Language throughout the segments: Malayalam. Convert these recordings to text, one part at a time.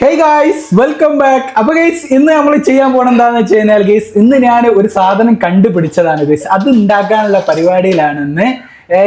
ഹേ ഗായ്സ് വെൽക്കം ബാക്ക് അപ്പൊ ഗൈസ് ഇന്ന് നമ്മൾ ചെയ്യാൻ പോണ എന്താന്ന് വെച്ച് കഴിഞ്ഞാൽ ഗൈസ് ഇന്ന് ഞാൻ ഒരു സാധനം കണ്ടുപിടിച്ചതാണ് ഗൈസ് അത് ഉണ്ടാക്കാനുള്ള പരിപാടിയിലാണെന്ന്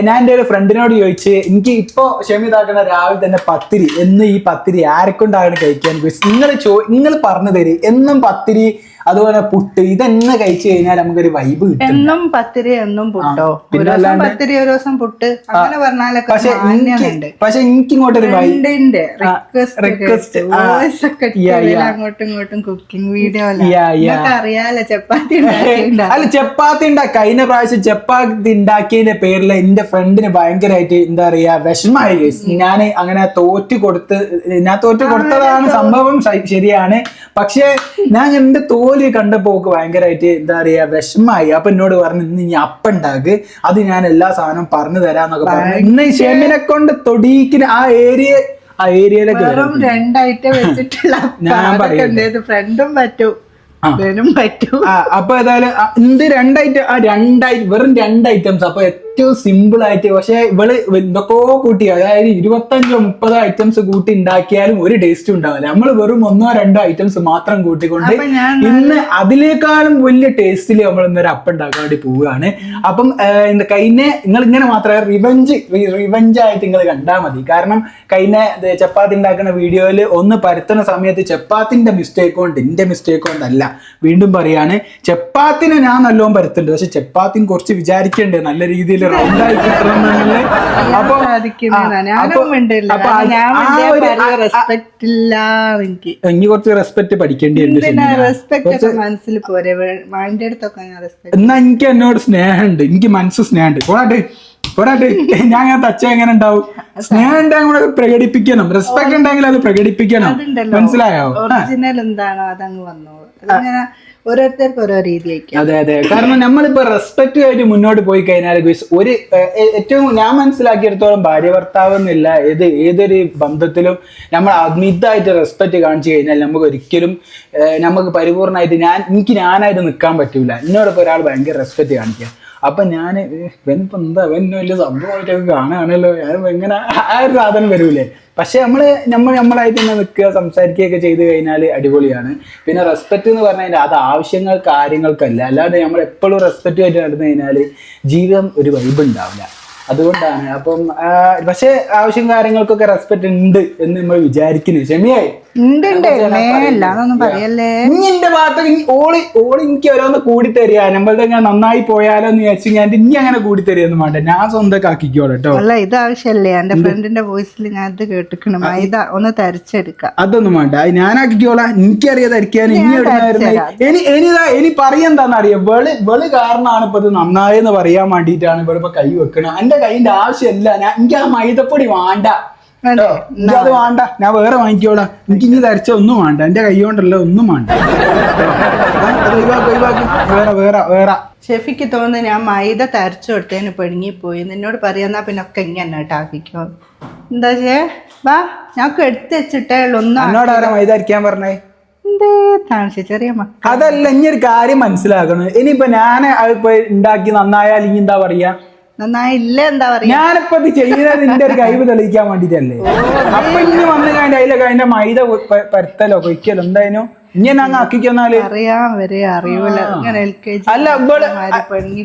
ഞാൻ എന്റെ ഒരു ഫ്രണ്ടിനോട് ചോദിച്ച് എനിക്ക് ഇപ്പോൾ ക്ഷമിതാക്കുന്ന രാവിലെ തന്നെ പത്തിരി എന്ന് ഈ പത്തിരി ആരെക്കൊണ്ടാണ് കഴിക്കാൻ? ഗൈസ് നിങ്ങൾ ചോ നിങ്ങൾ പറഞ്ഞു തരി എന്നും പത്തിരി അതുപോലെ പുട്ട് ഇതെന്ന് കഴിച്ചു കഴിഞ്ഞാൽ നമുക്കൊരു വൈബ് കിട്ടും എന്നും പത്തിരി എന്നും പുട്ടോ പിന്നെ ഒരു ദിവസം അല്ലാണ്ട് പത്തിരി ഒരു ദിവസം പുട്ട് അങ്ങനെ പറഞ്ഞാലൊക്കെ പക്ഷെ മാന്യമുണ്ട് എനിക്ക് പക്ഷെ എനിക്ക് ഇങ്ങോട്ടൊരു വൈബ് ഫ്രണ്ടിന്റെ request, റിക്വസ്റ്റ് ആ, വോയിസ് ഒക്കെ yeah, ഇവർ yeah. അങ്ങോട്ടും ഇങ്ങോട്ടും കുക്കിംഗ് വീഡിയോ Yeah, yeah. അറിയാലോ ചപ്പാത്തി ഉണ്ടാക്കിയിട്ടുണ്ടാ. അല്ല ചപ്പാത്തി ഉണ്ടാ കഴിഞ്ഞ പ്രാവശ്യം ചപ്പാത്തി ഉണ്ടാക്കിയതിന്റെ പേരിൽ എന്റെ ഫ്രണ്ടിന് ഭയങ്കരമായിട്ട് എന്താ പറയാ വിഷമായി guys. ഞാൻ അങ്ങനെ തോറ്റ് കൊടുത്ത് ഞാൻ തോറ്റ് കൊടുത്തതാണ് സംഭവം ശ- ശരിയാണ് പക്ഷെ ഞാൻ എന്റെ തോൽ കണ്ടപ്പോ ഭയങ്കരമായിട്ട് എന്താ പറയാ വിഷമായി അപ്പൊ എന്നോട് പറഞ്ഞു ഇന്ന് ഇനി അപ്പുണ്ടാക്ക് അത് ഞാൻ എല്ലാ സാധനവും പറഞ്ഞു തരാന്നൊക്കെ പറഞ്ഞു. ഇന്ന് ഷെമിനെ കൊണ്ട് തൊടിയിക്കുന്ന ആ ഏരിയ ആ ഏരിയയിലൊക്കെ വെറും രണ്ടായിട്ട് വെച്ചിട്ടുള്ള ഞാൻ പറയുന്നത്. പറയുന്നു. ഫ്രണ്ടും പറ്റും. പറ്റും. അപ്പൊ ഏതായാലും എന്ത് രണ്ടൈറ്റം ആ രണ്ടായി വെറും രണ്ട് ഐറ്റംസ് അപ്പൊ ഏറ്റവും സിമ്പിൾ ആയിട്ട് പക്ഷെ ഇവൾ എന്തൊക്കെയോ കൂട്ടി അതായത് ഇരുപത്തഞ്ചോ മുപ്പതോ ഐറ്റംസ് കൂട്ടി ഉണ്ടാക്കിയാലും ഒരു ടേസ്റ്റ് ഉണ്ടാവില്ല. നമ്മൾ വെറും ഒന്നോ രണ്ടോ ഐറ്റംസ് മാത്രം കൂട്ടിക്കൊണ്ട് ഇന്ന് അതിനേക്കാളും വലിയ ടേസ്റ്റിൽ നമ്മൾ ഇന്നൊരു അപ്പം ഉണ്ടാക്കാൻ വേണ്ടി പോവുകയാണ്. അപ്പം കഴിഞ്ഞ നിങ്ങൾ ഇങ്ങനെ മാത്രമേ റിവഞ്ച് റിവഞ്ച് ആയിട്ട് നിങ്ങൾ കണ്ടാൽ മതി. കാരണം കഴിഞ്ഞ ചപ്പാത്തി ഉണ്ടാക്കുന്ന വീഡിയോയിൽ ഒന്ന് പരത്തുന്ന സമയത്ത് ചപ്പാത്തിന്റെ മിസ്റ്റേക്ക് കൊണ്ട് എന്റെ മിസ്റ്റേക്ക് കൊണ്ടല്ല. വീണ്ടും പറയാണ് ചപ്പാത്തിനെ ഞാൻ നല്ലോണം പരത്തുന്നുണ്ട്. പക്ഷെ ചപ്പാത്തിന് കുറച്ച് വിചാരിക്കണ്ടേ? നല്ല രീതിയിൽ റൗണ്ട് ആയി കിട്ടണമെന്നല്ലേ അപ്പൊ ഇനി കുറച്ച് റെസ്പെക്ട് പഠിക്കേണ്ടി മനസ്സിൽ പോരെ. എന്നാ എനിക്ക് എന്നോട് സ്നേഹമുണ്ട്. എനിക്ക് മനസ്സ് സ്നേഹമുണ്ട്. പോരാട്ടെ പോരാട്ടെ. ഞാൻ അങ്ങനെ തച്ച എങ്ങനെ ഉണ്ടാവും? സ്നേഹം ഉണ്ടെങ്കിൽ കൂടെ പ്രകടിപ്പിക്കണം. റെസ്പെക്ട് ഉണ്ടെങ്കിൽ അത് പ്രകടിപ്പിക്കണം. മനസ്സിലായോ? ഒറിജിനൽ എന്താണോ അതങ്ങ് വന്നോ ഓരോരുത്തർക്ക് ഓരോ രീതി ആയിരിക്കും അതെ അതെ. കാരണം നമ്മളിപ്പോ റെസ്പെക്ട് ആയിട്ട് മുന്നോട്ട് പോയി കഴിഞ്ഞാൽ ഒരു ഏറ്റവും ഞാൻ മനസ്സിലാക്കിയെടുത്തോളം ഭാര്യ ഭർത്താവ് എന്നില്ല ഏത് ഏതൊരു ബന്ധത്തിലും നമ്മൾ അമിതമായിട്ട് റെസ്പെക്ട് കാണിച്ചു കഴിഞ്ഞാൽ നമുക്ക് ഒരിക്കലും നമുക്ക് പരിപൂർണമായിട്ട് ഞാൻ എനിക്ക് ഞാനായിട്ട് നിൽക്കാൻ പറ്റൂല. എന്നോടൊപ്പം ഒരാൾ ഭയങ്കര റെസ്പെക്ട് കാണിക്കുക. അപ്പൊ ഞാൻ ഇവനിപ്പോ എന്താ അവൻ വലിയ സംഭവമായിട്ടൊക്കെ കാണുകയാണല്ലോ. ഞാൻ എങ്ങനെ ആ ഒരു സാധനം വരൂലേ? പക്ഷെ നമ്മൾ നമ്മൾ നമ്മളായിട്ട് തന്നെ നിൽക്കുക സംസാരിക്കുകയൊക്കെ ചെയ്ത് കഴിഞ്ഞാൽ അടിപൊളിയാണ്. പിന്നെ റെസ്പെക്ട് എന്ന് പറഞ്ഞു കഴിഞ്ഞാൽ അത് ആവശ്യങ്ങൾ കാര്യങ്ങൾക്കല്ല. അല്ലാതെ നമ്മൾ എപ്പോഴും റെസ്പെക്റ്റ് ആയിട്ട് നടന്നു കഴിഞ്ഞാൽ ജീവിതം ഒരു വൈബ് ഉണ്ടാവില്ല. അതുകൊണ്ടാണ്. അപ്പം പക്ഷെ ആവശ്യം കാര്യങ്ങൾക്കൊക്കെ റെസ്പെക്ട് ഉണ്ട് എന്ന് നമ്മൾ വിചാരിക്കുന്നു. ക്ഷമിയായി എന്റെ ഭാഗത്ത് ഓൾ ഓൾ എനിക്ക് ഓരോന്ന് കൂടി തരിക നമ്മളുടെ ഞാൻ നന്നായി പോയാലോ എന്ന് വിചാരിച്ചു ഞാൻ ഇനി അങ്ങനെ കൂടി തരികയെന്ന് വേണ്ട. ഞാൻ സ്വന്തം ആക്കിക്കോളൂ കേട്ടോ. അല്ല ഇത് ആവശ്യമല്ലേ എന്റെ ഫ്രണ്ടിന്റെ വോയിസിൽ ഞാൻ ഇത് കേട്ടിക്കണം. മൈദ ഒന്ന് തരച്ചെടുക്കാം. അതൊന്നും വേണ്ട. ഞാൻ ആക്കിക്കോളാ. എനിക്കറിയ തരിക്കാൻ. ഇനി ഇനി ഇനിതാ ഇനി പറയെന്താന്ന് അറിയാം വെൾ വെൾ കാരണമാണ് ഇപ്പൊ ഇത് നന്നായി എന്ന് പറയാൻ വേണ്ടിയിട്ടാണ് ഇവിടെ ഇപ്പൊ കൈ വെക്കണം. എന്റെ കയ്യിന്റെ ആവശ്യമില്ല. ഞാൻ എനിക്ക് ആ മൈദപ്പൊടി വേണ്ട. വേണ്ടോ. എനിക്ക് അത് വേണ്ട. ഞാൻ വേറെ വാങ്ങിക്കോളാം. എനിക്ക് ഇനി തരച്ച ഒന്നും വേണ്ട. എന്റെ കൈ കൊണ്ടല്ല ഒന്നും വേണ്ട. ആ, അത് ഒഴിവാക്ക്, ഒഴിവാക്ക്. വേറെ വേറെ വേറെ. ഷെഫിക്ക് തോന്നുന്നു ഞാൻ മൈദ തരച്ചു കൊടുത്തതിന് പോയി നിന്നോട് പറയാന്നാ പിന്നെ ഒക്കെ ഇങ്ങനെ ടാപ്പിക്കോ എന്താ ചേ വാ ഞാൻ എടുത്ത് വെച്ചിട്ടേ ഉള്ളൂ ഒന്നും എന്നോട് ആരാ മൈദ അരിക്കാൻ പറഞ്ഞേ? എന്തേ താമസിച്ച ചെറിയ മക്കൾ അതല്ല ഇനി ഒരു കാര്യം മനസ്സിലാക്കണം. ഇനിയിപ്പോ ഞാൻ ഇപ്പൊ ഉണ്ടാക്കി നന്നായാൽ ഇനി എന്താ പറയാ? നന്നായില്ല എന്താ പറയാ? ഞാനിപ്പോ ഇത് ചെയ്യുന്നത് നിന്റെ ഒരു കഴിവ് തെളിയിക്കാൻ വേണ്ടിട്ടല്ലേ? അപ്പൊ ഇനി വന്നു കഴിഞ്ഞ അതിലൊക്കെ അതിന്റെ മൈദ പരത്തലോ കൊയ്ക്കലോ എന്തായാലും ആക്കിക്കൊന്നാൽ വരെ അറിയൂല. അങ്ങനെ എൽ കെ ജി അല്ല ഇവൾ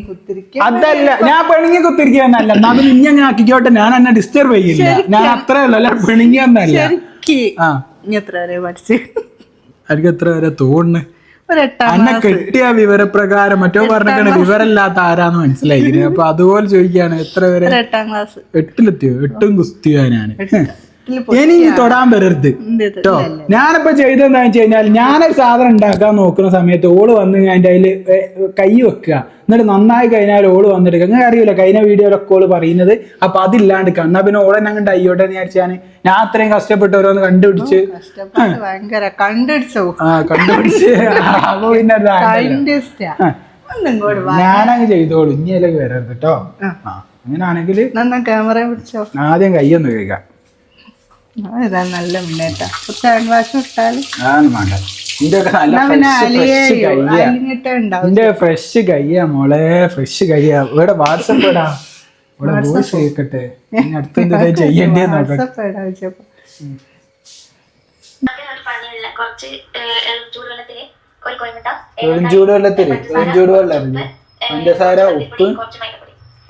കുത്തിരിക്ക? അതല്ല ഞാൻ പെണുങ്ങി കുത്തിരിക്കാന്നല്ല എന്നാ അത് ഇനി അങ്ങനെ ആക്കിക്കോട്ടെ. ഞാൻ എന്നെ ഡിസ്റ്റർബ് ചെയ്യില്ല. ഞാൻ അത്രേ ഉള്ളൂ. അല്ല പെണുങ്ങിയൊന്നല്ല ശരിക്ക്. ഇനി എത്ര വരെ പഠിച്ച്? എത്ര വരെ തോന്നുന്നു? ഒരെട്ടാം കിട്ടിയ വിവരപ്രകാരം മറ്റോ പറഞ്ഞിട്ടാണ് വിവരമില്ലാത്ത ആരാന്ന് മനസ്സിലായി. അപ്പൊ അതുപോലെ ചോദിക്കാണ് എത്ര വരെ? എട്ടാം ക്ലാസ്. എട്ടിലെത്തിയോ? എട്ടും ഗുസ്തിയോ ഞാൻ ഇനി തൊടാൻ വരരുത്? കേട്ടോ ഞാനിപ്പോ ചെയ്തെന്താ വെച്ച് കഴിഞ്ഞാൽ ഞാനൊരു സാധനം ഉണ്ടാക്കാൻ നോക്കുന്ന സമയത്ത് ഓൾ വന്ന് അതിന്റെ അതിൽ ഏ, കൈ വെക്കുക. എന്നിട്ട് നന്നായി കഴിഞ്ഞാൽ ഓൾ വന്നിട്ട് അങ്ങനെ അറിയില്ല കഴിഞ്ഞ വീഡിയോയിലൊക്കെ ഓൾ പറയുന്നത് അപ്പൊ അതില്ലാണ്ട് കണ്ണാ പിന്നെ ഓളെ ഞങ്ങൾ അയ്യോട്ടെ എന്ന് വിചാരിച്ചു ഞാൻ അത്രയും കഷ്ടപ്പെട്ട് ഓരോന്ന് കണ്ടുപിടിച്ച് കണ്ടുപിടിച്ചോ. ആ അപ്പൊ പിന്നെ ഞാനങ്ങ് ചെയ്തോളൂ. ഇനി അതിലേക്ക് വരരുത് കേട്ടോ അങ്ങനെയാണെങ്കിൽ അങ്ങനാണെങ്കിൽ ആദ്യം കൈയൊന്ന് കേൾക്കാം ആ, ഇതാ നല്ല മുന്നേറ്റം. കുറച്ച് ഹാൻഡ് വാഷ് ഫ്രഷ് കയ്യാ. എന്റെ ഫ്രഷ് കയ്യാ മോളെ ഫ്രഷ് കയ്യാ. ഇവിടെ വാട്സപ്പ് ഇടാ. ഇവിടെ വോയിസ് കേൾക്കട്ടെ ഇനി അടുത്ത് എന്താ ചെയ്യണ്ടേ കുറച്ച് ചൂടുവെള്ളത്തിൽ ഒരു കോഴിമുട്ട വെറും ചൂടുവെള്ളത്തിൽ വെറും ചൂടുവെള്ളം അറിഞ്ഞു പഞ്ചസാര ഉപ്പ്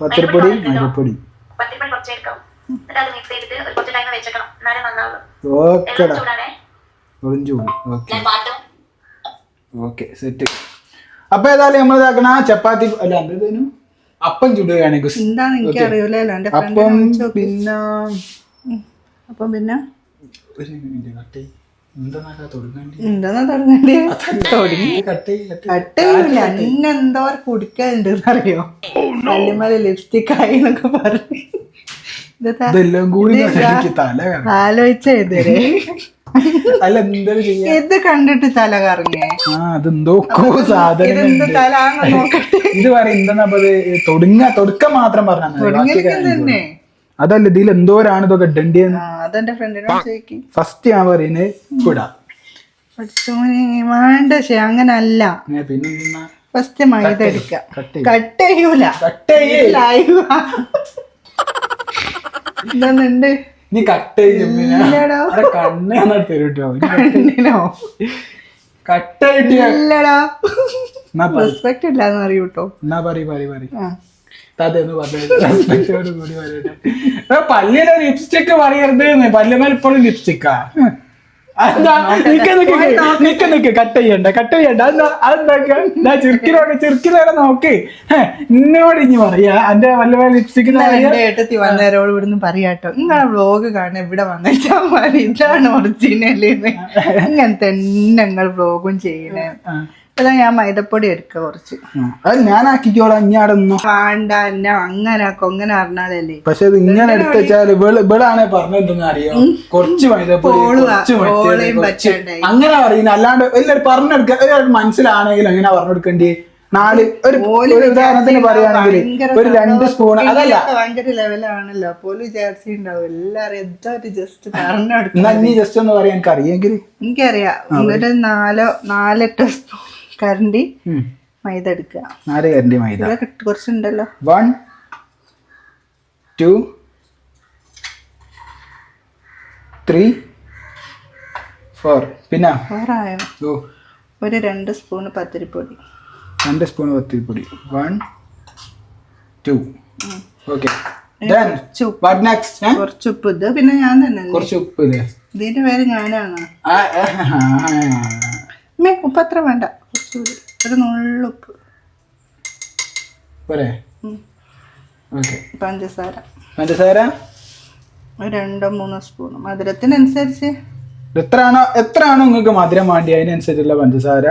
പത്തിരിപ്പൊടി മഞ്ഞപ്പൊടി പത്തിരിപ്പൊടി കുറച്ച് എടുക്കാം. എന്നിട്ട് അത് മിക്സ് ചെയ്തിട്ട് ഒരു കുറച്ച് ടൈം വെച്ചേക്കണം. എന്നാലും നന്നാവുള്ളൂ. ഞാൻ പാട്ടും ഓക്കെ സെറ്റ് അപ്പൊ ഏതായാലും നമ്മൾ ഇതാക്കണ ചപ്പാത്തി അല്ല അപ്പം ചുടുകയാണ്. എന്താന്ന് എനിക്ക് അറിയില്ലല്ലോ എന്റെ അപ്പം പിന്നെ അപ്പം പിന്നെ? എന്നെന്തോ കുടിക്കലുണ്ട് അറിയോ കല്ലുമല ലിപ്സ്റ്റിക് ആയി എന്നൊക്കെ പറഞ്ഞു? ഇതെല്ലാം കൂടി. ആലോചിച്ച ഇതുവരെ അല്ല എന്തായാലും ചെയ്യാ? ഇത് കണ്ടിട്ട് തല കറങ്ങിയേ ആ അതെന്തോക്കോ സാധനം ഇത് പറയും തൊടുങ്ങ തൊടുക്ക മാത്രം തന്നെ. അതല്ല ഇതിൽ എന്തോരാണ് ഇതൊക്കെ ഡണ്ടി ഫസ്റ്റ് ഞാൻ പറയുന്നത് വേണ്ട ശേ അങ്ങനല്ല. പിന്നെ? ഫസ്റ്റ് മൈദ എടുക്ക. കട്ട് ചെയ്യൂല. കട്ട് ചെയ്യൂല ഇതൊന്നുണ്ട് നീ കട്ട്. കണ്ണിനോ? കട്ട് ഇല്ലടാ. റെസ്പെക്ട് ഇല്ലാന്ന് അറിയൂ കേട്ടോ. എന്നാ പറ പറ പറ പല്ലിലെ ലിപ്സ്റ്റിക് പറയരുത് പല്ലുമേൽ ഇപ്പോഴും ലിപ്സ്റ്റിക്കാ നിക്ക നിക്ക് കട്ട് ചെയ്യണ്ട കട്ട് ചെയ്യണ്ട. അതെന്താ? അതെന്താ ചെറുക്കിനോട് ചെറുക്കിനോടെ നോക്ക്. എന്നോട് ഇനി പറയാ എന്റെ വല്ല ലിപ്സ്റ്റിക് എന്റെ ഏട്ടത്തി വന്നേരോട് ഇവിടുന്ന് പറയാട്ടോ നിങ്ങളെ വ്ലോഗ് കാണാൻ ഇവിടെ വന്നിട്ടാ മതി. ഇതാണ് ഒറിജിനൽ ഇങ്ങനെ തന്നെ ഞങ്ങൾ ബ്ലോഗും ചെയ്യണേ. അതാ ഞാൻ മൈദപ്പൊടി എടുക്ക കുറച്ച്. അത് ഞാൻ ആക്കിക്കോളാം. ഇനി അവിടെ ഒന്നും വേണ്ട എന്നെ അങ്ങനെ കൊങ്ങനെ അറിഞ്ഞാലല്ലേ പക്ഷെ ഇത് ഇങ്ങനെ എടുത്തുവെച്ചാൽ ഇവളാണ് പറഞ്ഞെന്തെന്ന് അറിയോ? കുറച്ച് മൈദപ്പൊടി കുറച്ച് പച്ചണ്ടായി. അങ്ങനെ പറയുന്നത് അല്ലാണ്ട് എല്ലാവരും പറഞ്ഞെടുക്ക ഒരാൾക്ക് മനസ്സിലാണെങ്കിലും എങ്ങനെ പറഞ്ഞെടുക്കേണ്ടി? നാല് ഒരു ഒരു ഉദാഹരണത്തിന് പറയുകയാണെങ്കിൽ ഒരു രണ്ട് സ്പൂൺ അതല്ല. ഭയങ്കര ലെവലാണല്ലോ പോലും വിചാരിച്ചിട്ടുണ്ടാവും. എല്ലാരും എന്തായിട്ട് ജസ്റ്റ് പറഞ്ഞെടുക്കും നീ ജസ്റ്റ് ഒന്ന് പറയാൻ എനിക്ക് അറിയെങ്കിൽ എനിക്കറിയാം. ഒരു നാലോ നാലെട്ട് സ്പൂൺ കരണ്ടി മൈദ എടുക്കുക. നാല് കരണ്ടി മൈദ. കുറച്ചുണ്ടല്ലോ. വൺ ടു ത്രീ ഫോർ പിന്നെ? വേറായോ? ഓ. ഒരു രണ്ട് സ്പൂൺ പത്തിരിപ്പൊടി. രണ്ട് സ്പൂൺ പത്തിരിപ്പൊടി. വൺ ടു ഓക്കെ കുറച്ച് ഉപ്പ്. ഇത് പിന്നെ ഞാൻ തന്നെ കുറച്ച് ഉപ്പ് ഇല്ലേ? ഇതിന്റെ പേര് ഞാനാണ്. ഉപ്പ് അത്ര വേണ്ട. കുറച്ചുകൂടി ഒരു നുള്ളുപ്പ്. പോരെ. ഓക്കെ. പഞ്ചസാര. പഞ്ചസാര? രണ്ടോ മൂന്നോ സ്പൂൺ മധുരത്തിനനുസരിച്ച്. എത്രയാണോ എത്രയാണോ നിങ്ങൾക്ക് മധുരം വേണ്ടി അതിനനുസരിച്ചുള്ള പഞ്ചസാര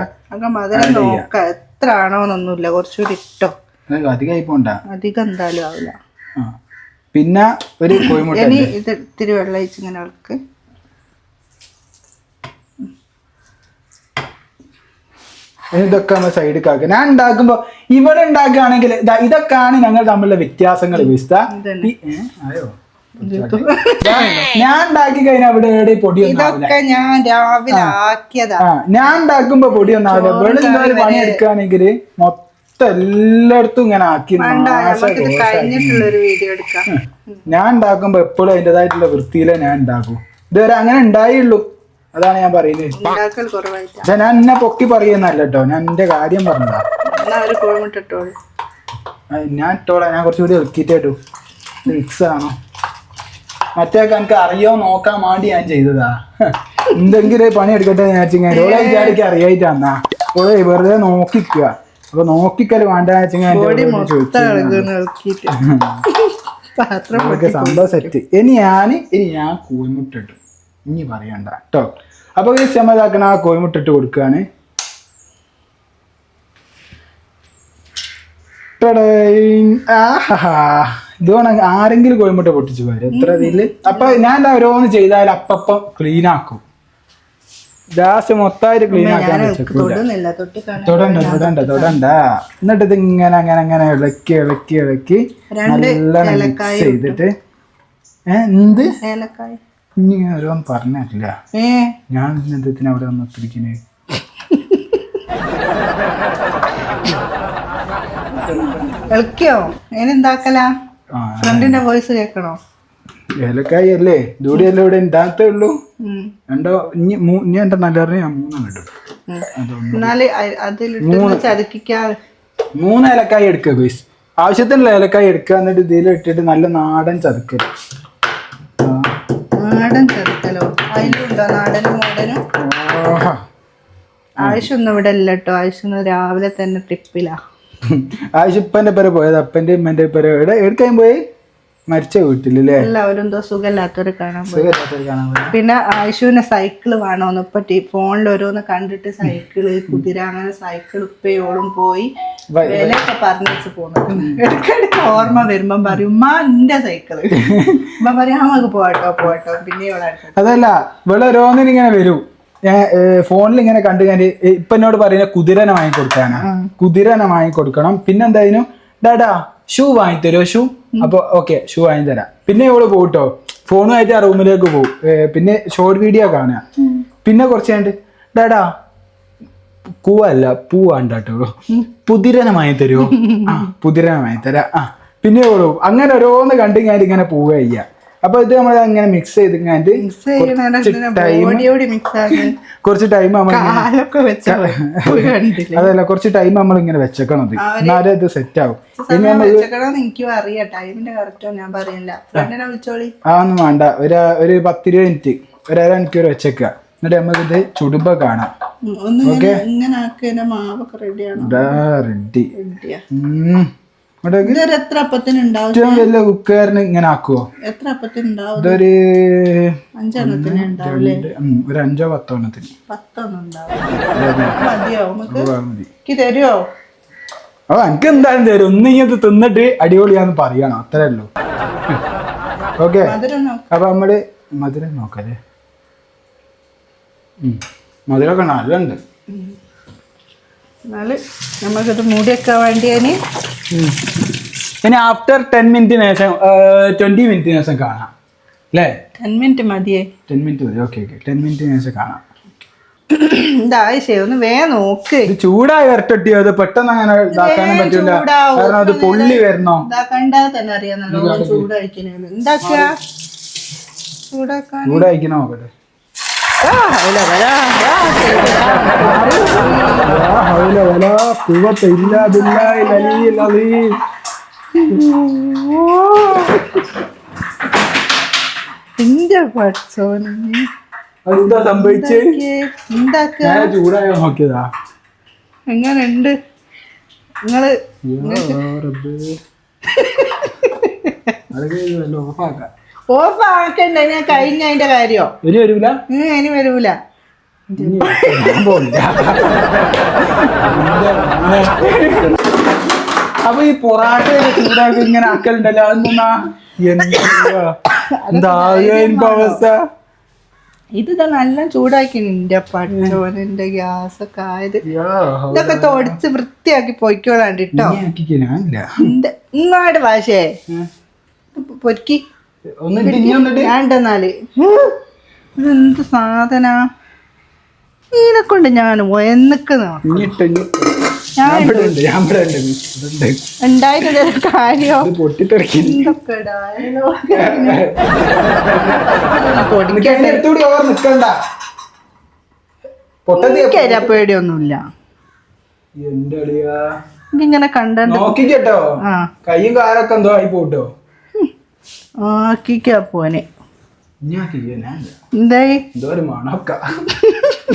മധുരം നോക്ക. എത്ര ആണോന്നൊന്നുമില്ല കുറച്ചുകൂടി ഇട്ടോ? അധികമായി പോണ്ട അധികം എന്തായാലും ആവില്ല. പിന്നെ ഒരു കോഴിമുട്ട ഇനി ഇത് ഇത്തിരി വെള്ളം ഇങ്ങനെ ഇതൊക്കെ നമ്മൾ സൈഡിൽ കാക്കുക ഞാൻ ഉണ്ടാക്കുമ്പോ ഇവിടെ ഉണ്ടാക്കുകയാണെങ്കിൽ ഇതൊക്കെയാണ് ഞങ്ങൾ തമ്മിലുള്ള വ്യത്യാസങ്ങൾ വിസ്ത ഞാൻ ഉണ്ടാക്കി കഴിഞ്ഞാൽ ഇവിടെ എവിടെ പൊടിയൊന്നും ഇതൊക്കെ ഞാൻ രാവിലെ ആക്കിയതാ. ആ ഞാൻ ഉണ്ടാക്കുമ്പോ പൊടി ആവില്ല. ഇവിടെ എന്തായാലും പണി എടുക്കുകയാണെങ്കിൽ മൊത്തം എല്ലായിടത്തും ഇങ്ങനെ ആക്കി ഞാൻ ഉണ്ടാക്കുമ്പോ എപ്പോഴും അതിന്റെതായിട്ടുള്ള വൃത്തിയിലേ ഞാൻ ഉണ്ടാക്കും ഇതുവരെ അങ്ങനെ ഉണ്ടായുള്ളൂ അതാണ് ഞാൻ പറയുന്നത് ഞാൻ എന്നെ പൊക്കി പറയുന്നല്ല കേട്ടോ. ഞാൻ എന്റെ കാര്യം പറഞ്ഞതാ. ആ, ഞാൻ ഇട്ടോളാം. ഞാൻ കുറച്ചുകൂടി ഇറക്കിയിട്ടേട്ടു മിക്സ് ആണോ? മറ്റേക്ക് എനിക്ക് അറിയോ നോക്കാൻ വേണ്ടി ഞാൻ ചെയ്തതാ. എന്തെങ്കിലും പണി എടുക്കട്ടെ ഞാൻ വിചാരിച്ചിങ്ങനെ ഓളെ വിചാരിക്കാൻ അറിയായിട്ടാന്നാ. ഓളെ വെറുതെ നോക്കിക്കുക. അപ്പൊ നോക്കിക്കൽ വേണ്ട ചോദിച്ചു. സംഭവം സെറ്റ് ഇനി ഞാൻ ഇനി ഞാൻ കൂമുട്ടിട്ടു ഇനി പറയണ്ട. കേട്ടോ അപ്പൊ ഈ ഇതാക്കണ ആ കോഴിമുട്ട ഇട്ട് കൊടുക്കുകയാണ്. ആഹാ. ആരെങ്കിലും കോഴിമുട്ട പൊട്ടിച്ചു പോരും. എത്ര ഇതിൽ? അപ്പൊ ഞാൻ എന്താ ഓരോന്ന് ചെയ്താൽ അപ്പം ക്ലീൻ ആക്കും. ലാസ്റ്റ് മൊത്തമായിട്ട് ക്ലീൻ ആക്കാൻ തൊടണ്ട തൊടണ്ട തൊടണ്ട. എന്നിട്ട് ഇത് ഇങ്ങനെ അങ്ങനെ അങ്ങനെ ഇളക്കി ഇളക്കി ഇളക്കി നല്ല നല്ലോണം മിക്സ് ചെയ്തിട്ട്. എന്ത്? ഏലക്കായ. ഇനി ഓരോന്ന് പറഞ്ഞില്ല ഞാൻ എന്തിനാ അവിടെ വന്ന് ഒത്തിരിക്കുന്നത് ഇളക്കിയോ അതിനെന്താക്കലാ ഫ്രണ്ടിന്റെ വോയിസ് കേൾക്കണോ? ഏലക്കായി അല്ലേ ദൂടിയല്ലേ ഇവിടെ ഉണ്ടാകത്തേ ഉള്ളൂ. രണ്ടോ ഇനി ഇനി എന്റെ നല്ല ഞാൻ മൂന്നെണ്ണം കിട്ടും എന്നാൽ അതിലിട്ട് ചതുക്കിക്കാതെ. മൂന്ന് ഏലക്കായി എടുക്കുക ഗുയ്സ്. ആവശ്യത്തിനുള്ള ഏലക്കായി എടുക്കുക എന്നിട്ട് ഇതിലിട്ടിട്ട് നല്ല നാടൻ ചതുക്കൽ അതിലുണ്ടോ നാടനും മോഡനും ആവശ്യമൊന്നും ഇവിടെ ഇല്ല കേട്ടോ ആവശ്യം രാവിലെ തന്നെ ട്രിപ്പിലാ ആവശ്യം ഇപ്പന്റെ പേര് പോയത്. അപ്പന്റെ ഉമ്മന്റെ പേര്. എവിടെ? എടുക്കാൻ പോയി? മരിച്ച വീട്ടിലല്ലേ? എല്ലാവരും എന്തോ സുഖമില്ലാത്തവരെ കാണാൻ പിന്നെ ആയിഷുവിന്റെ സൈക്കിൾ വേണോന്ന് ഇപ്പൊ ഫോണിൽ ഓരോന്ന് കണ്ടിട്ട് സൈക്കിൾ കുതിര അങ്ങനെ സൈക്കിൾ ഉപ്പയോളും പോയി വിലയൊക്കെ പറഞ്ഞു പോകുന്നത് ഇടയ്ക്കിടയ്ക്ക് ഓർമ്മ വരുമ്പം പറയും ഉമ്മ എന്റെ സൈക്കിൾ. ഉമ്മ പറയാം നമുക്ക് പോട്ടോ പോട്ടോ പിന്നെ ഇവിടെ അതല്ല ഇവിടെ ഓരോന്നിനും ഇങ്ങനെ വരും. ഞാൻ ഫോണിൽ ഇങ്ങനെ കണ്ടു ഞാൻ ഇപ്പൊ എന്നോട് പറയുന്ന കുതിരനെ വാങ്ങിക്കൊടുക്കാനാ. കുതിരനെ വാങ്ങിക്കൊടുക്കണം. പിന്നെന്തായാലും ഡാഡാ ഷൂ വാങ്ങി തരുമോ ഷൂ അപ്പൊ ഓക്കെ ഷൂ വാങ്ങി തരാം പിന്നെ ഇവൾ പോട്ടോ ഫോണുമായിട്ട് ആ റൂമിലേക്ക് പോകും പിന്നെ ഷോർട്ട് വീഡിയോ കാണുക. പിന്നെ കുറച്ച് കഴിഞ്ഞിട്ട് ഡാഡാ പൂവല്ല പൂവാണ്ട് കേട്ടോ പുതിരനെ വാങ്ങിത്തരുമോ ആ പുതിരനെ തരാം ആ പിന്നെ ഓളൂ അങ്ങനെ ഓരോന്ന് കണ്ടു ഞാൻ ഇങ്ങനെ പോവുക ചെയ്യാ. അപ്പൊ ഇത് നമ്മൾ അങ്ങനെ മിക്സ് ചെയ്ത് കുറച്ച് ടൈം നമ്മൾ അതല്ല കുറച്ച് ടൈം നമ്മൾ ഇങ്ങനെ വെച്ചേക്കണം എന്നാലും എന്നാലേ ഇത് സെറ്റ് ആവും. പിന്നെ അതൊന്നും വേണ്ട. ഒരു ഒരു പത്തിരുപത് മിനിറ്റ് ഒരു അര മണിക്കൂർ വെച്ചേക്ക. എന്നിട്ട് നമ്മൾ ഇത് ചുടുമ്പോ കാണാം. ഓക്കെ റെഡി എത്ര ഏറ്റവും വലിയ ഇങ്ങനെ ആക്കുവോ? എത്ര ഇതൊരു അഞ്ചെണ്ണത്തിന് ഉണ്ടാവില്ലേ ഒരു അഞ്ചോ പത്തോ എണ്ണത്തിന്. തരുമോ എനിക്ക് എന്തായാലും തരും. ഒന്ന് ഇങ്ങനത്തെ തിന്നിട്ട് അടിപൊളിയാന്ന് പറയണം. അത്രേ ഉള്ളൂ. ഓക്കെ. അപ്പൊ നമ്മൾ മധുരം നോക്കല്ലേ മധുര മധുരമൊക്കെ നല്ലുണ്ട് എന്നാൽ നമുക്കിത് മൂടിയൊക്കെ വേണ്ടിയതിന്. ഇനി ആഫ്റ്റർ ടെൻ മിനിറ്റിന് ശേഷം ട്വന്റി മിനിറ്റിന് ശേഷം കാണാം. അല്ലേ? ടെൻ മിനിറ്റ് മതിയേ. ടെൻ മിനിറ്റ് മതി. ഓക്കെ ഓക്കെ ടെൻ മിനിറ്റിന് ശേഷം കാണാം. ഇതായിശേ ഒന്ന് വേ നോക്ക്. ഇത് ചൂടായി വരട്ടെ അത് പെട്ടെന്ന് അങ്ങനെ ഇതാക്കാനും പറ്റില്ല കാരണം അത് പൊള്ളി വരണോ. ഇതാ തന്നെ അറിയാം. നല്ലോണം ചൂടായിക്കണേന്ന്. എന്താക്കുക ചൂടാക്കാൻ. ചൂടായിക്കണോ? നോക്കട്ടെ ഇല്ല വലിയ എന്റെ എന്താ സംഭവിച്ചേ ചൂടായ എങ്ങനെയുണ്ട് നിങ്ങൾ ഓഫാക്കാം ഓഫ് ആക്കണ്ട ഞാൻ കഴിഞ്ഞ അതിന്റെ കാര്യോ? ഇനി വരൂല? ഇനി വരൂല. അപ്പൊ ഈ പൊറാട്ട ചൂടാക്കി ഇങ്ങനെ ആക്കലുണ്ടല്ലോ അതെന്നാ എന്താ അവസ്ഥ? ഇത് നല്ല ചൂടാക്കി നിന്റെ എന്റെ ഗ്യാസ് ഒക്കെ ആയത് ഇതൊക്കെ തൊടിച്ച് വൃത്തിയാക്കി പൊയ്ക്കോളാണ്ട് കേട്ടോ. ഇങ്ങോട്ട് ഭാഷേ പൊരുക്കി. ഇതെന്ത് സാധന? ഇതിനെ കൊണ്ട് ഞാൻ ഒയന്നിക്കുന്ന ഉണ്ടായിരുന്ന കാര്യോ? പേടിയൊന്നുമില്ല. ഇങ്ങനെ കണ്ടോ കൈയും കാലൊക്കെ എന്തോ ആയി പോട്ടോ. ആക്കിക്കാ പോനെ. എന്തായി? എന്തോ ഒരു മണക്ക.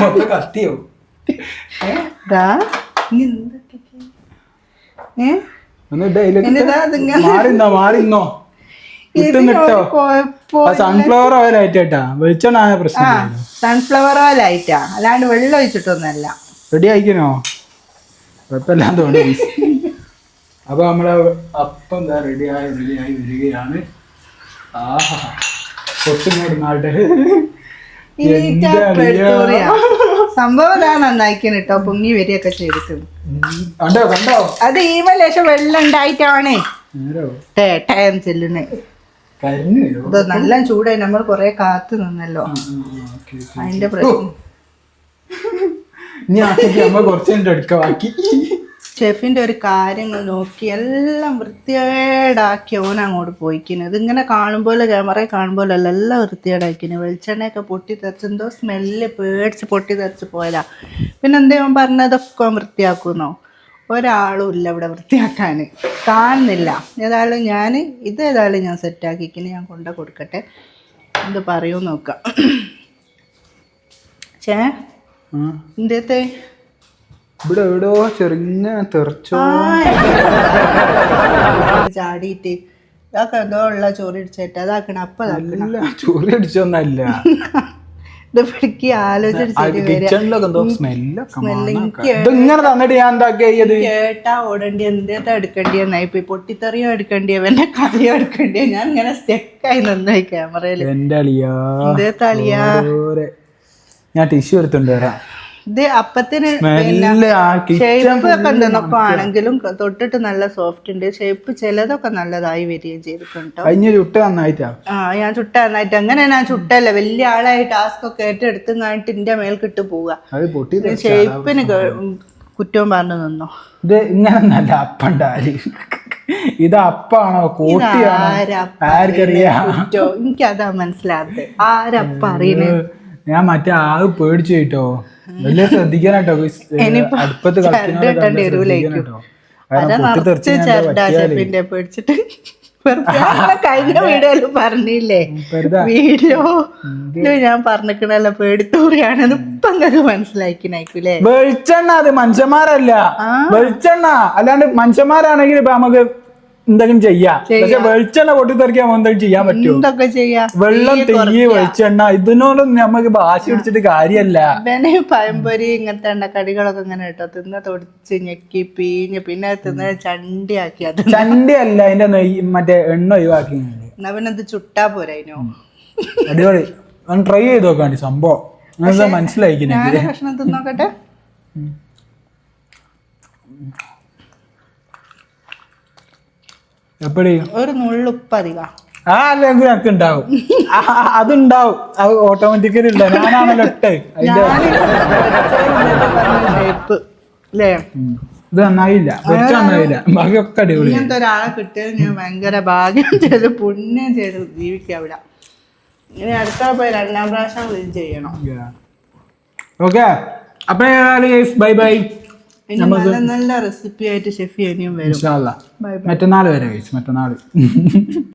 മൊത്തം കത്തിയോ? മാറിന്നോ സൺഫ്ലവർ ഓയിൽ ആയിട്ടാ വെളിച്ചെണ്ണ പ്രശ്നം സൺഫ്ലവർ ഓയിലായിട്ടാ അല്ലാണ്ട് വെള്ളം ഒഴിച്ചിട്ടൊന്നല്ല റെഡി ആയിക്കണോ? കുഴപ്പമില്ലാന്ന് തോന്നി അപ്പൊ നമ്മളെ അപ്പം എന്താ റെഡിയായി റെഡിയായി വരികയാണ്. ആഹാ. കൊട്ടിങ്ങോട്ട് നാട്ടെ ഈറ്റ പെടുത്തൂറിയ. സംഭവം ഇതാ നന്നായിക്കണം കേട്ടോ പൊങ്ങി വരികയൊക്കെ ചെയ്തിട്ടുണ്ട് അത് ഈവ ലേശം വെള്ളം ഉണ്ടായിട്ടാണേ ടേട്ടയം ചെല്ലുന്നേ. ഇത് നല്ല ചൂടായി. നമ്മൾ കൊറേ കാത്തു നിന്നല്ലോ. അതിന്റെ പ്രശ്നം. ഇനി ആക്കി നമ്മ കുറച്ച് എടുക്ക ബാക്കി. ഷെഫിന്റെ ഒരു കാര്യങ്ങൾ നോക്കി എല്ലാം വൃത്തികേടാക്കി ഓൻ അങ്ങോട്ട് പോയിക്കുന്നത് ഇതിങ്ങനെ കാണുമ്പോൾ ക്യാമറയിൽ കാണുമ്പോഴല്ല എല്ലാം വൃത്തികേടാക്കിന് വെളിച്ചെണ്ണയൊക്കെ പൊട്ടി തെറിച്ച് എന്തോ സ്മെല്ല് പേടിച്ച് പൊട്ടി തെറിച്ച് പോയതാ. പിന്നെ എന്തേ പറഞ്ഞതൊക്കെ വൃത്തിയാക്കുന്നോ? ഒരാളും ഇല്ല ഇവിടെ വൃത്തിയാക്കാൻ കാണുന്നില്ല. ഏതായാലും ഞാൻ ഇത് ഏതായാലും ഞാൻ സെറ്റാക്കിക്കിന് ഞാൻ കൊണ്ട കൊടുക്കട്ടെ. എന്ത് പറയൂ നോക്കാം. ചേ. എന്തേത്തെ ഇവിടെ എവിടെയോ ചെറിഞ്ഞ തെറിച്ചോ. ചാടിയിട്ട് ഇതാക്ക എന്തോ ഉള്ള ചോറ് ഇടിച്ചിട്ട്. അതാക്കണ അപ്പൊ അല്ല ചോറി ഇത് പിടിക്ക് തന്നിട്ട് ഞാൻ എന്താക്കിയത് കേട്ടാ ഓടേണ്ടി എന്തേത്താ എടുക്കേണ്ടിയെന്നായി ഇപ്പൊ പൊട്ടിത്തെറിയോ എടുക്കേണ്ടിയ എന്റെ കഥയോ എടുക്കേണ്ടിയ ഞാൻ ഇങ്ങനെ സ്റ്റെക്കായി നിന്നായി ക്യാമറയിൽ എന്റെ അളിയാ. എന്തേത്താ അളിയാ? ഓരെ. ഞാൻ ടിഷ്യൂ എടുത്തോണ്ട് വരാം. ഇത് അപ്പത്തിന് ഷേപ്പ് ഒക്കെ എന്തെന്നൊക്കെ ആണെങ്കിലും തൊട്ടിട്ട് നല്ല സോഫ്റ്റ് ഉണ്ട്. ഷേപ്പ് ചിലതൊക്കെ നല്ലതായി വരികയും ചെയ്തിട്ടുണ്ട് ആ ഞാൻ ചുട്ട നന്നായിട്ട്. അങ്ങനെ ഞാൻ ചുട്ടല്ല? വലിയ ആളായി ടാസ്ക് ഒക്കെ ഏറ്റെടുത്തും കാണിട്ട് എന്റെ മേൽക്കിട്ട് പോവുക തെറിച്ച ഷേപ്പിന് കുറ്റവും പറഞ്ഞു നിന്നോ? ഇത് ഇങ്ങനെ നല്ല അപ്പണ്ടാരി ഇത് അപ്പാണോ? കോട്ടിയാണോ? എനിക്കതാ മനസ്സിലാകത്തെ ആരപ്പ ഞാൻ മറ്റേ ആകെ പേടിച്ചു പോയിട്ടോ വലിയ ശ്രദ്ധിക്കാനാട്ടോ. അടുപ്പത്ത് പേടിച്ചിട്ട്. കഴിഞ്ഞ വീഡിയോയിൽ പറഞ്ഞില്ലേ? വീഡിയോ ഞാൻ പറഞ്ഞിക്കണല്ലോ പേടിത്തോറിയാണെന്ന് ഇപ്പൊ നിങ്ങൾക്ക് മനസ്സിലാക്കിനായിക്കൂലേ വെളിച്ചെണ്ണ അത് മനുഷ്യന്മാരല്ല. വെളിച്ചെണ്ണ. അല്ലാണ്ട് മനുഷ്യന്മാരാണെങ്കിൽ ഇപ്പൊ നമുക്ക് എന്തെങ്കിലും ചെയ്യാം. പക്ഷെ വെളിച്ചെണ്ണ പൊട്ടിത്തെറിക്കാൻ എന്തെങ്കിലും ചെയ്യാൻ പറ്റും എന്തൊക്കെ ചെയ്യാ? വെള്ളം തെയ്യ് വെളിച്ചെണ്ണ ഇതിനോടൊന്നും നമുക്ക് വാശി പിടിച്ചിട്ട് കാര്യമല്ല ഇവനെ പഴംപൊരി ഇങ്ങനത്തെ എണ്ണക്കടികളൊക്കെ ഇങ്ങനെ കേട്ടോ തിന്ന തൊടിച്ച് ഞെക്കി പീഞ്ഞ് പിന്നെ തിന്ന ചണ്ടിയാക്കി അത്. ചണ്ടി അല്ല അതിന്റെ നെയ്യ് മറ്റേ എണ്ണ ഒഴിവാക്കി. എന്നാ പിന്നെ ഇത് ചുട്ടാ പോരായിനോ അടിപൊളി. ട്രൈ ചെയ്ത് നോക്കാണ്ടി സംഭവം. നിങ്ങൾക്ക് മനസ്സിലായിക്കിനെ ഞാൻ ഭക്ഷണം തിന്നോക്കട്ടെ. എപ്പടി ഒരു നുള്ളുപ്പ് അധികം. ആ അല്ലെങ്കിൽ എനിക്ക് ഉണ്ടാവും അതുണ്ടാവും. അത് ഓട്ടോമാറ്റിക്കലി ഉണ്ടാവും ഞാനാണല്ലോ ഇട്ട്. അല്ലേ ഇത് നന്നായില്ല. വെച്ച നന്നായില്ല. ബാക്കിയൊക്കെ അടിപൊളി. ഇങ്ങനത്തെ ഒരാളെ കിട്ടിയത് ഞാൻ ഭയങ്കര ഭാഗ്യം ചെയ്ത്. പുണ്യം ചെയ്ത് ജീവിക്കാം ഇവിടെ ഇനി അടുത്ത പോയി രണ്ടാം പ്രാവശ്യം ചെയ്യണം. ഓക്കെ അപ്പൊ ബൈ ബൈ ഇനി നല്ല നല്ല റെസിപ്പി ആയിട്ട് ഷെഫി ഇനിയും വരും. മറ്റന്നാൾ വരെ കഴിച്ചു മറ്റന്നാൾ